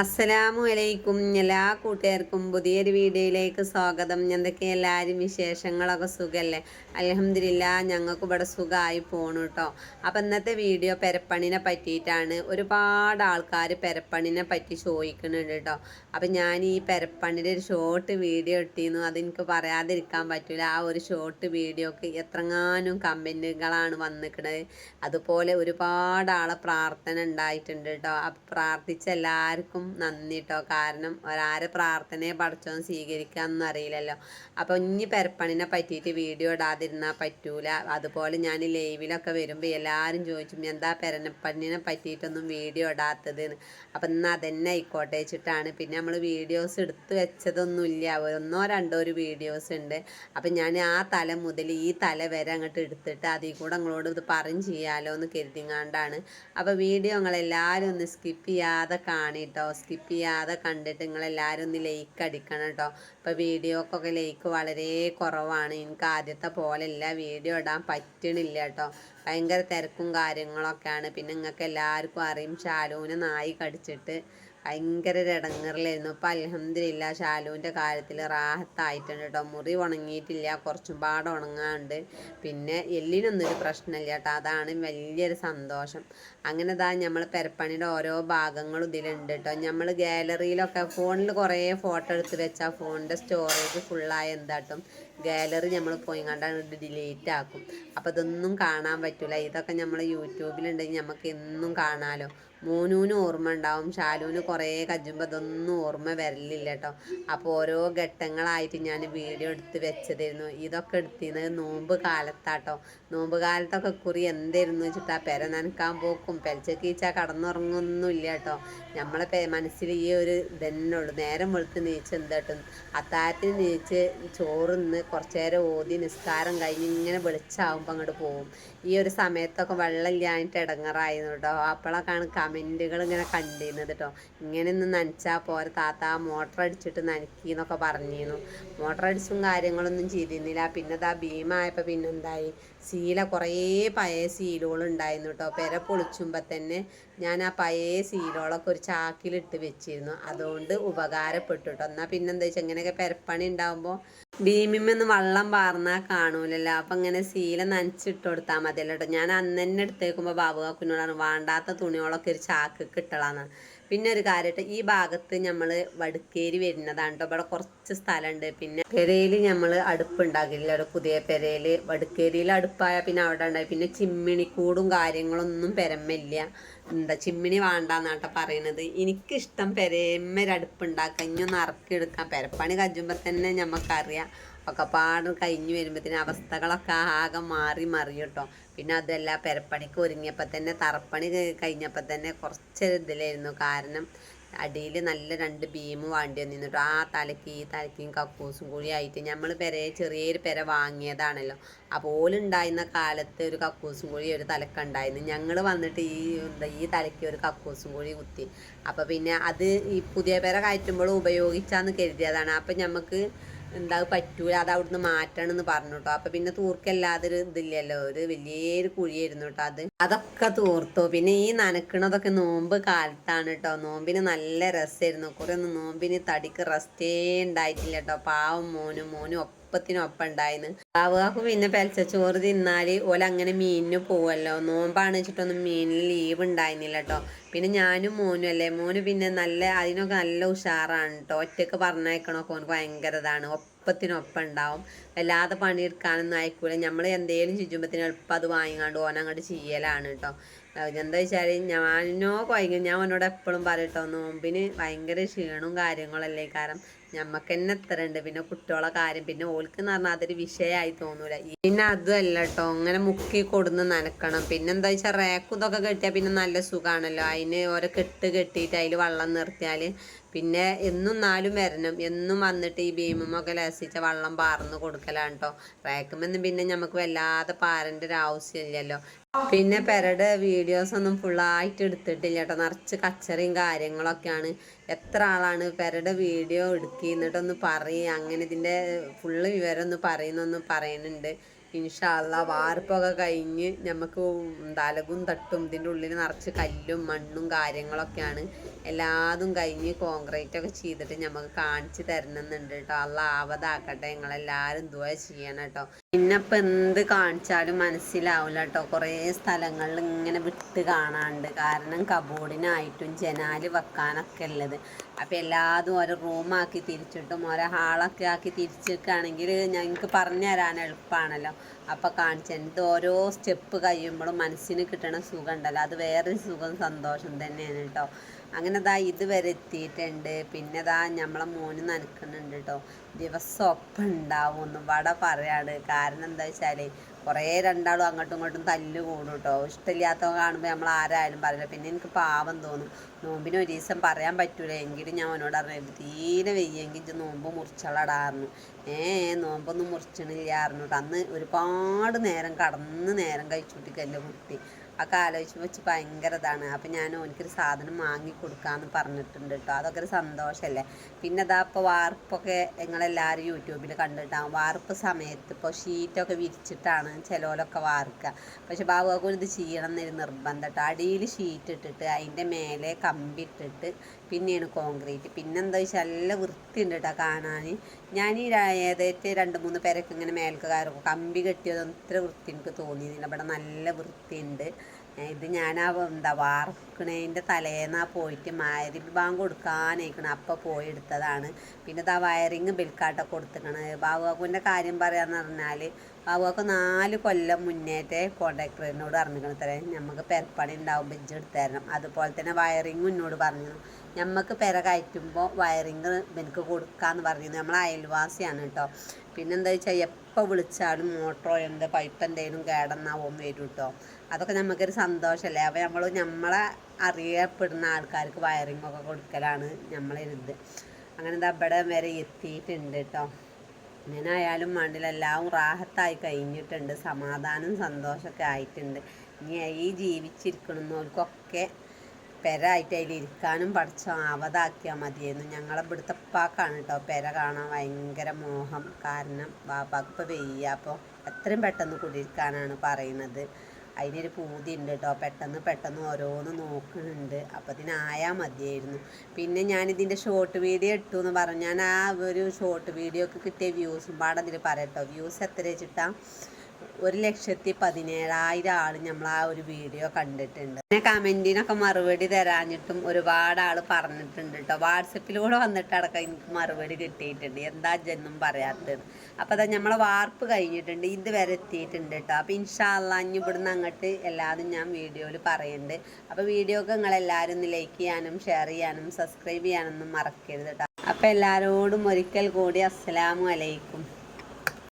അസ്സലാമു അലൈക്കും എല്ലാ കൂട്ടുകാർക്കും പുതിയൊരു വീഡിയോയിലേക്ക് സ്വാഗതം. എന്തൊക്കെ എല്ലാവരും വിശേഷങ്ങളൊക്കെ സുഖമല്ലേ അലഹമില്ല ഞങ്ങൾക്ക് ഇവിടെ സുഖമായി പോണു കേട്ടോ അപ്പം ഇന്നത്തെ വീഡിയോ പെരപ്പണിനെ പറ്റിയിട്ടാണ്. ഒരുപാട് ആൾക്കാർ പെരപ്പണിനെ പറ്റി ചോദിക്കുന്നുണ്ട് കേട്ടോ അപ്പം ഞാൻ ഈ പെരപ്പണിന്റെ ഒരു ഷോർട്ട് വീഡിയോ ഇട്ടിരുന്നു അതെനിക്ക് പറയാതിരിക്കാൻ പറ്റില്ല ആ ഒരു ഷോർട്ട് വീഡിയോക്ക് എത്രങ്ങാനും കമന്റുകളാണ് വന്നിരിക്കുന്നത് അതുപോലെ ഒരുപാട് ആളെ പ്രാർത്ഥന ഉണ്ടായിട്ടുണ്ട് കേട്ടോ അപ്പം പ്രാർത്ഥിച്ച എല്ലാവർക്കും നന്ദി കേട്ടോ കാരണം ഒരാരെ പ്രാർത്ഥനയെ പഠിച്ചോന്ന് സ്വീകരിക്കാമെന്നൊന്നും അറിയില്ലല്ലോ. അപ്പോൾ ഇനി പെരപ്പണിനെ പറ്റിയിട്ട് വീഡിയോ ഇടാതിരുന്നാൽ പറ്റൂല. അതുപോലെ ഞാൻ ലൈവിലൊക്കെ വരുമ്പോൾ എല്ലാവരും ചോദിച്ചും എന്താ പെരപ്പണിനെ പറ്റിയിട്ടൊന്നും വീഡിയോ ഇടാത്തത് അപ്പം ഇന്ന് അതന്നെ ആയിക്കോട്ടെ വെച്ചിട്ടാണ്. പിന്നെ നമ്മൾ വീഡിയോസ് എടുത്ത് വെച്ചതൊന്നുമില്ല. ഒന്നോ രണ്ടോ ഒരു വീഡിയോസ് ഉണ്ട്. അപ്പം ഞാൻ ആ തല മുതൽ ഈ തല വരെ അങ്ങോട്ട് എടുത്തിട്ട് അതിൽ കൂടെ നിങ്ങളോട് ഇത് പറഞ്ഞു ചെയ്യാലോ എന്ന് കരുതിങ്ങാണ്ടാണ്. അപ്പോൾ വീഡിയോ നിങ്ങളെല്ലാവരും ഒന്ന് സ്കിപ്പ് ചെയ്യാതെ കാണിട്ടോ സ്കിപ്പ് ചെയ്യാതെ കണ്ടിട്ട് നിങ്ങൾ എല്ലാവരും ഒന്ന് ലൈക്ക് അടിക്കണം കേട്ടോ. ഇപ്പോൾ വീഡിയോക്കൊക്കെ ലൈക്ക് വളരെ കുറവാണ്. എനിക്ക് ആദ്യത്തെ പോലെയല്ല വീഡിയോ ഇടാൻ പറ്റണില്ല കേട്ടോ. ഭയങ്കര തിരക്കും കാര്യങ്ങളൊക്കെയാണ്. പിന്നെ നിങ്ങൾക്ക് എല്ലാവർക്കും അറിയും. ശാലുവിനെ നായി കടിച്ചിട്ട് ഭയങ്കര ഇടങ്ങറിലായിരുന്നു അപ്പം അലഹമില്ല ഷാലുവിന്റെ കാര്യത്തിൽ റാഹത്തായിട്ടുണ്ട് കേട്ടോ മുറി ഉണങ്ങിയിട്ടില്ല കുറച്ചും പാട് ഉണങ്ങാണ്ട്. പിന്നെ എല്ലിനൊന്നും ഒരു പ്രശ്നമില്ല കേട്ടോ അതാണ് വലിയൊരു സന്തോഷം. അങ്ങനെ ഇതാ നമ്മൾ പെരപ്പണിയുടെ ഓരോ ഭാഗങ്ങളും ഇതിലുണ്ട് കേട്ടോ നമ്മൾ ഗാലറിയിലൊക്കെ ഫോണിൽ കുറേ ഫോട്ടോ എടുത്ത് വെച്ചാൽ ഫോണിന്റെ സ്റ്റോറേജ് ഫുള്ളായ എന്താട്ടും ഗാലറി നമ്മൾ പോയി കണ്ടാൽ ഡിലീറ്റ് ആക്കും. അപ്പോൾ ഇതൊന്നും കാണാൻ പറ്റില്ല ഇതൊക്കെ നമ്മൾ യൂട്യൂബിലുണ്ടെങ്കിൽ നമുക്ക് എന്നും കാണാമല്ലോ മോനൂന് ഓർമ്മ ഉണ്ടാവും ശാലുവിന് കുറേ കജുമ്പോൾ അതൊന്നും ഓർമ്മ വരലില്ല കേട്ടോ. അപ്പോൾ ഓരോ ഘട്ടങ്ങളായിട്ട് ഞാൻ വീഡിയോ എടുത്ത് വെച്ചതായിരുന്നു. ഇതൊക്കെ എടുത്തിരുന്നത് നോമ്പ് കാലത്താട്ടോ. നോമ്പ് കാലത്തൊക്കെ കുറി എന്തായിരുന്നു വെച്ചിട്ട് ആ പെര നനക്കാൻ പോക്കും. പെലച്ചക്കീച്ച കടന്നുറങ്ങൊന്നുമില്ല കേട്ടോ. നമ്മളെ പെ മനസ്സിൽ ഈ ഒരു ഇതന്നെ ഉള്ളൂ നേരം വെളുത്ത് നീച്ച് എന്താട്ടും. അത്താഴത്തിന് നീച്ച് ചോറിന്ന് കുറച്ച് നേരം ഓതി നിസ്കാരം കഴിഞ്ഞ് ഇങ്ങനെ വെളിച്ചാവുമ്പോൾ അങ്ങോട്ട് പോകും ഈ ഒരു സമയത്തൊക്കെ വെള്ളം ഇല്ലാഞ്ഞിട്ട് ഇടങ്ങറായിരുന്നു കേട്ടോ. അപ്പോഴൊക്കെയാണ് കമന്റുകൾ ഇങ്ങനെ കണ്ടിരുന്നത് കേട്ടോ. ഇങ്ങനെ ഒന്ന് നനച്ചാൽ പോരെ താത്ത മോട്ടർ അടിച്ചിട്ട് നനക്കി എന്നൊക്കെ പറഞ്ഞിരുന്നു മോട്ടർ അടിച്ചും കാര്യങ്ങളൊന്നും ചെയ്തിരുന്നില്ല. പിന്നെ അതാ ഭീമായപ്പോൾ പിന്നെ സീല കുറേ പഴയ ഉണ്ടായിരുന്നു കേട്ടോ പെര പൊളിച്ചുമ്പോൾ തന്നെ ഞാൻ ആ പഴയ സീലുകളൊക്കെ ഒരു ചാക്കിലിട്ട് വെച്ചിരുന്നു. അതുകൊണ്ട് ഉപകാരപ്പെട്ടു കേട്ടോ എന്നാൽ പിന്നെന്താ വെച്ചാൽ ഇങ്ങനെയൊക്കെ പെരപ്പണി ഉണ്ടാകുമ്പോൾ ഭീമിമെന്ന് വള്ളം പാർന്നാൽ കാണൂലല്ലോ. അപ്പം ഇങ്ങനെ ശീല നനച്ചിട്ട് കൊടുത്താൽ മതിയല്ലോ കേട്ടോ ഞാൻ അന്ന് തന്നെ എടുത്തേക്കുമ്പോൾ ബാബു കാക്കുനോടാണ് വേണ്ടാത്ത തുണികളൊക്കെ ഒരു ചാക്ക് കിട്ടലാന്ന് പിന്നെ ഒരു കാര്യമായിട്ട് ഈ ഭാഗത്ത് നമ്മൾ വടുക്കേരി വരുന്നതാണ് കേട്ടോ ഇവിടെ കുറച്ച് സ്ഥലമുണ്ട് പിന്നെ പെരയിൽ നമ്മൾ അടുപ്പുണ്ടാക്കില്ല ഇവിടെ പുതിയ പെരയിൽ വടുക്കേരിയിൽ അടുപ്പായ പിന്നെ അവിടെ ഉണ്ടായി പിന്നെ ചിമ്മിണിക്കൂടും കാര്യങ്ങളൊന്നും പെരമ്മില്ല എന്താ ചിമ്മിണി വേണ്ടാന്നാട്ടോ പറയണത്. എനിക്കിഷ്ടം പെരമ്മ അടുപ്പുണ്ടാക്കാം ഇറക്കി ഇറക്കിയെടുക്കാം പെരപ്പണി കജുമ്പോൾ തന്നെ നമുക്കറിയാം ഒക്കെ പാട് കഴിഞ്ഞ് വരുമ്പോഴത്തേന് അവസ്ഥകളൊക്കെ ആകെ മാറി മറി കേട്ടോ. പിന്നെ അതല്ല പെരപ്പണിക്ക് ഒരുങ്ങിയപ്പോൾ തന്നെ തറപ്പണി കഴിഞ്ഞപ്പോൾ തന്നെ കുറച്ച് ഇതിലായിരുന്നു. കാരണം അടിയിൽ നല്ല രണ്ട് ബീം വേണ്ടി വന്നിട്ടോ ആ തലക്ക് ഈ തലക്കും കക്കൂസും കൂടി ആയിട്ട് നമ്മൾ പെര ചെറിയൊരു പെര വാങ്ങിയതാണല്ലോ. അപ്പോൾ ഓലുണ്ടായിരുന്ന കാലത്ത് ഒരു കക്കൂസും കൂടി ഒരു തലക്ക ഉണ്ടായിരുന്നു. ഞങ്ങൾ വന്നിട്ട് ഈ ഈ തലയ്ക്ക് ഒരു കക്കൂസും കൂടി കുത്തി. അപ്പോൾ പിന്നെ അത് ഈ പുതിയ പെര കയറ്റുമ്പോൾ ഉപയോഗിച്ചാന്ന് കരുതിയതാണ്. അപ്പോൾ നമുക്ക് എന്താ പറ്റൂല അത് അവിടുന്ന് മാറ്റണം എന്ന് പറഞ്ഞു കേട്ടോ അപ്പൊ പിന്നെ തൂർക്കല്ലാതെ ഒരു ഇതില്ലല്ലോ ഒരു വലിയൊരു കുഴിയായിരുന്നു കേട്ടോ അത്. അതൊക്കെ തൂർത്തു. പിന്നെ ഈ നനക്കണതൊക്കെ നോമ്പ് കാലത്താണ് കേട്ടോ നോമ്പിന് നല്ല രസമായിരുന്നു കുറെ ഒന്നും നോമ്പിന് തടിക്ക് റെസ്റ്റേ ഉണ്ടായിട്ടില്ല കേട്ടോ പാവം മോനും മോനും ഒപ്പത്തിനൊപ്പം ഉണ്ടായിന്ന് ബാബുകാക്ക് പിന്നെ പെലച്ചോറ് തിന്നാൽ ഓല അങ്ങനെ മീനിന് പോവല്ലോ. നോമ്പാണ് വെച്ചിട്ടൊന്നും മീനിൽ ലീവ് ഉണ്ടായിരുന്നില്ല കേട്ടോ പിന്നെ ഞാനും മോനും അല്ലേ? മോന് പിന്നെ നല്ല അതിനൊക്കെ നല്ല ഉഷാറാണ് കേട്ടോ ഒറ്റയ്ക്ക് പറഞ്ഞേക്കണൊക്കെ ഓനക്ക് ഭയങ്കര ഇതാണ്. ഒപ്പത്തിനൊപ്പം ഉണ്ടാവും. വല്ലാതെ പണിയെടുക്കാനൊന്നും അയക്കൂല. നമ്മൾ എന്തെങ്കിലും ചുറ്റുമ്പത്തിന് എളുപ്പം അത് വാങ്ങിക്കാണ്ട് ഓന അങ്ങോട്ട് ചെയ്യലാണ് കേട്ടോ എന്താ വെച്ചാൽ ഞാനോ ഭയങ്കര ഞാൻ ഓനോട് എപ്പോഴും പറയട്ടോ നോമ്പിന് ഭയങ്കര ക്ഷീണവും കാര്യങ്ങളല്ലേ? കാരണം ഞമ്മക്ക് തന്നെ എത്ര ഉണ്ട് പിന്നെ കുട്ടികളെ കാര്യം. പിന്നെ ഓൾക്ക് എന്ന് പറഞ്ഞാൽ അതൊരു വിഷയമായി തോന്നൂല. പിന്നെ അതുമല്ല കേട്ടോ അങ്ങനെ മുക്കി കൊടുന്ന് നനക്കണം. പിന്നെ എന്താ വെച്ചാൽ റേക്കും ഇതൊക്കെ കെട്ടിയാൽ പിന്നെ നല്ല സുഖമാണല്ലോ അതിന് ഓരോ കെട്ട് കെട്ടിയിട്ട് അതിൽ വെള്ളം നിർത്തിയാൽ പിന്നെ എന്നും നാലും വരണം. എന്നും വന്നിട്ട് ഈ ഭീമൊക്കെ ലസിച്ച വെള്ളം പാർന്ന് കൊടുക്കലാണ് കേട്ടോ റേക്കുമെന്ന് പിന്നെ നമുക്ക് വല്ലാതെ പാരന്റെ ഒരു ആവശ്യമില്ലല്ലോ. പിന്നെ പെരയുടെ വീഡിയോസ് ഒന്നും ഫുള്ളായിട്ട് എടുത്തിട്ടില്ല കേട്ടോ നിറച്ച് കച്ചറയും കാര്യങ്ങളൊക്കെയാണ്. എത്ര ആളാണ് പെരയുടെ വീഡിയോ എടുക്കി എന്നിട്ടൊന്ന് പറയും. അങ്ങനെ ഇതിന്റെ ഫുള്ള് വിവരം ഒന്ന് പറയുന്നൊന്ന് പറയുന്നുണ്ട് ഇൻഷാല്ല വാർപ്പൊക്കെ കഴിഞ്ഞ് നമുക്ക് തലകും തട്ടും ഇതിന്റെ ഉള്ളിൽ നിറച്ച് കല്ലും മണ്ണും കാര്യങ്ങളൊക്കെയാണ്. എല്ലാതും കഴിഞ്ഞ് കോൺക്രീറ്റ് ഒക്കെ ചെയ്തിട്ട് നമുക്ക് കാണിച്ചു തരണമെന്നുണ്ട് കേട്ടോ അല്ല ആവതാക്കട്ടെ. നിങ്ങളെല്ലാവരും ദുവ ചെയ്യണം കേട്ടോ പിന്നെ ഇപ്പം എന്ത് കാണിച്ചാലും മനസ്സിലാവില്ല കേട്ടോ കുറേ സ്ഥലങ്ങളിൽ ഇങ്ങനെ വിട്ട് കാണാണ്ട്. കാരണം കബോർഡിനായിട്ടും ജനാല് വെക്കാനൊക്കെ ഉള്ളത് അപ്പം എല്ലാതും ഓരോ റൂമാക്കി തിരിച്ചിട്ടും ഓരോ ഹാളൊക്കെ ആക്കി തിരിച്ചിരിക്കുകയാണെങ്കിൽ ഞങ്ങൾക്ക് പറഞ്ഞു തരാൻ എളുപ്പമാണല്ലോ അപ്പം കാണിച്ചത് ഓരോ സ്റ്റെപ്പ് കഴിയുമ്പോഴും മനസ്സിന് കിട്ടണ സുഖം ഉണ്ടല്ലോ. അത് വേറൊരു സുഖം സന്തോഷം തന്നെയാണ് കേട്ടോ അങ്ങനെ ദാ ഇതുവരെ എത്തിയിട്ടുണ്ട്. പിന്നെ ദാ നമ്മളെ മോന് നനക്കുന്നുണ്ട് കേട്ടോ ദിവസം ഒപ്പം ഉണ്ടാവും ഒന്നും വട പറയാണ്. കാരണം എന്താ വെച്ചാൽ കുറേ രണ്ടാളും അങ്ങോട്ടും ഇങ്ങോട്ടും തല്ല് കൂടും കേട്ടോ ഇഷ്ടമില്ലാത്തവ കാണുമ്പോൾ നമ്മൾ ആരായാലും പറയില്ല. പിന്നെ എനിക്ക് പാവം തോന്നും. നോമ്പിന് ഒരു ദിവസം പറയാൻ പറ്റൂല. എങ്കിലും ഞാൻ അവനോട് അറിഞ്ഞിട്ട് തീരെ വെയ്യെങ്കിൽ ഇത് നോമ്പ് മുറിച്ചളടായിരുന്നു ഏ നോമ്പൊന്നും മുറിച്ചണില്ലായിരുന്നു അന്ന് ഒരുപാട് നേരം കടന്ന് നേരം കഴിച്ചുട്ടിക്കല്ലേ കുട്ടി ഒക്കെ ആലോചിച്ച് വെച്ച് ഭയങ്കര ഇതാണ് അപ്പം ഞാൻ ഓനിക്കൊരു സാധനം വാങ്ങി കൊടുക്കാമെന്ന് പറഞ്ഞിട്ടുണ്ട് കേട്ടോ അതൊക്കെ ഒരു സന്തോഷമല്ലേ പിന്നെ അതാ ഇപ്പോൾ വാർപ്പൊക്കെ നിങ്ങളെല്ലാവരും യൂട്യൂബിൽ കണ്ടിട്ടാണ് വാർപ്പ് സമയത്ത് ഇപ്പോൾ ഷീറ്റൊക്കെ വിരിച്ചിട്ടാണ് ചിലവരൊക്കെ വാർക്കുക പക്ഷെ ബാബുവാക്കും ഇത് ചെയ്യണം എന്നൊരു നിർബന്ധം കേട്ടോ അടിയിൽ ഷീറ്റ് ഇട്ടിട്ട് അതിന്റെ മേലെ കമ്പി ഇട്ടിട്ട് പിന്നെയാണ് കോൺക്രീറ്റ്. പിന്നെന്താ വെച്ചാൽ നല്ല വൃത്തിയുണ്ട് കേട്ടോ കാണാൻ ഞാൻ ഈ ഏതായിട്ട് രണ്ട് മൂന്ന് പേരൊക്കെ ഇങ്ങനെ മേൽക്ക് കയറും. കമ്പി കെട്ടിയതൊന്നും ഇത്ര വൃത്തി എനിക്ക് തോന്നിയില്ല. ഇവിടെ നല്ല വൃത്തിയുണ്ട്. ഇത് ഞാൻ ആ എന്താ വാർക്കണേന്റെ തലേന്നാ പോയിട്ട് മാരി ബാങ്ക് കൊടുക്കാനേക്കണം അപ്പം പോയി എടുത്തതാണ്. പിന്നെ ഇതാ വയറിങ് ബിൽക്കാട്ടൊക്കെ കൊടുത്തിക്കണ്. ബാബുവാക്കുവിന്റെ കാര്യം പറയാന്ന് പറഞ്ഞാൽ ബാബുവാക്ക് നാല് കൊല്ലം മുന്നേറ്റേ കോൺട്രാക്ടറിനോട് പറഞ്ഞിരിക്കണം തരാം നമുക്ക് പെരപ്പണി ഉണ്ടാവും ബെഞ്ച് എടുത്തു തരണം. അതുപോലെ തന്നെ വയറിങ്ങും എന്നോട് പറഞ്ഞു. നമുക്ക് പെര കയറ്റുമ്പോൾ വയറിങ് എനിക്ക് കൊടുക്കാമെന്ന് പറഞ്ഞത് നമ്മൾ അയൽവാസിയാണ് കേട്ടോ പിന്നെ എന്താ വെച്ചാൽ എപ്പോൾ വിളിച്ചാലും മോട്ടറോ എന്ത് പൈപ്പ് എന്തെങ്കിലും കേടന്നാവും വരും കേട്ടോ അതൊക്കെ നമുക്കൊരു സന്തോഷമല്ലേ അപ്പോൾ നമ്മൾ നമ്മളെ അറിയപ്പെടുന്ന ആൾക്കാർക്ക് വയറിങ് ഒക്കെ കൊടുക്കലാണ് നമ്മളെ ഇത്. അങ്ങനെ എന്താ ഇവിടെ വരെ എത്തിയിട്ടുണ്ട് കേട്ടോ ഇങ്ങനെ ആയാലും വേണ്ടില്ല എല്ലാം റാഹത്തായി കഴിഞ്ഞിട്ടുണ്ട്. സമാധാനം സന്തോഷമൊക്കെ ആയിട്ടുണ്ട്. ഇനി ഈ ജീവിച്ചിരിക്കണമെന്നവർക്കൊക്കെ പെരായിട്ട് അതിൽ ഇരിക്കാനും പഠിച്ചോ? അവതാക്കിയാൽ മതിയായിരുന്നു ഞങ്ങളെ ഇവിടുത്തെ ഉപ്പാക്കാണ് കേട്ടോ പെര കാണാൻ ഭയങ്കര മോഹം കാരണം ബാപ്പാക്ക് ഇപ്പോൾ വെയ്യ. അപ്പോൾ എത്രയും പെട്ടെന്ന് കുടിയിരിക്കാനാണ് പറയുന്നത്. അതിനൊരു പൂതി ഉണ്ട് കേട്ടോ. പെട്ടെന്ന് പെട്ടെന്ന് ഓരോന്ന് നോക്കുന്നുണ്ട്. അപ്പോൾ അതിനായാൽ മതിയായിരുന്നു. പിന്നെ ഞാനിതിന്റെ ഷോർട്ട് വീഡിയോ ഇട്ടു എന്ന് പറഞ്ഞു. ഞാൻ ആ ഒരു ഷോർട്ട് വീഡിയോക്ക് കിട്ടിയ വ്യൂസും പാടെ അതിൽ പറയട്ടോ വ്യൂസ് എത്ര വെച്ചിട്ടാണ് ഒരു ലക്ഷത്തി പതിനേഴായിരം ആൾ നമ്മൾ ആ ഒരു വീഡിയോ കണ്ടിട്ടുണ്ട്. പിന്നെ കമന്റിനൊക്കെ മറുപടി തരാഞ്ഞിട്ടും ഒരുപാട് ആൾ പറഞ്ഞിട്ടുണ്ട് കേട്ടോ വാട്സപ്പിലൂടെ വന്നിട്ട് അടക്കം എനിക്ക് മറുപടി കിട്ടിയിട്ടുണ്ട്. എന്താ ജെന്നും പറയാത്തത്. അപ്പോൾ അതാ നമ്മളെ വാർപ്പ് കഴിഞ്ഞിട്ടുണ്ട്. ഇത് വരെ എത്തിയിട്ടുണ്ട് കേട്ടോ അപ്പോൾ ഇൻഷാല്ല ഇനി ഇവിടുന്ന് അങ്ങോട്ട് എല്ലാതും ഞാൻ വീഡിയോയിൽ പറയുന്നുണ്ട് അപ്പോൾ വീഡിയോക്ക് നിങ്ങളെല്ലാവരും ഒന്ന് ലൈക്ക് ചെയ്യാനും ഷെയർ ചെയ്യാനും സബ്സ്ക്രൈബ് ചെയ്യാനൊന്നും മറക്കരുത് കേട്ടോ അപ്പോൾ എല്ലാവരോടും ഒരിക്കൽ കൂടി അസ്സലാമു അലൈക്കും.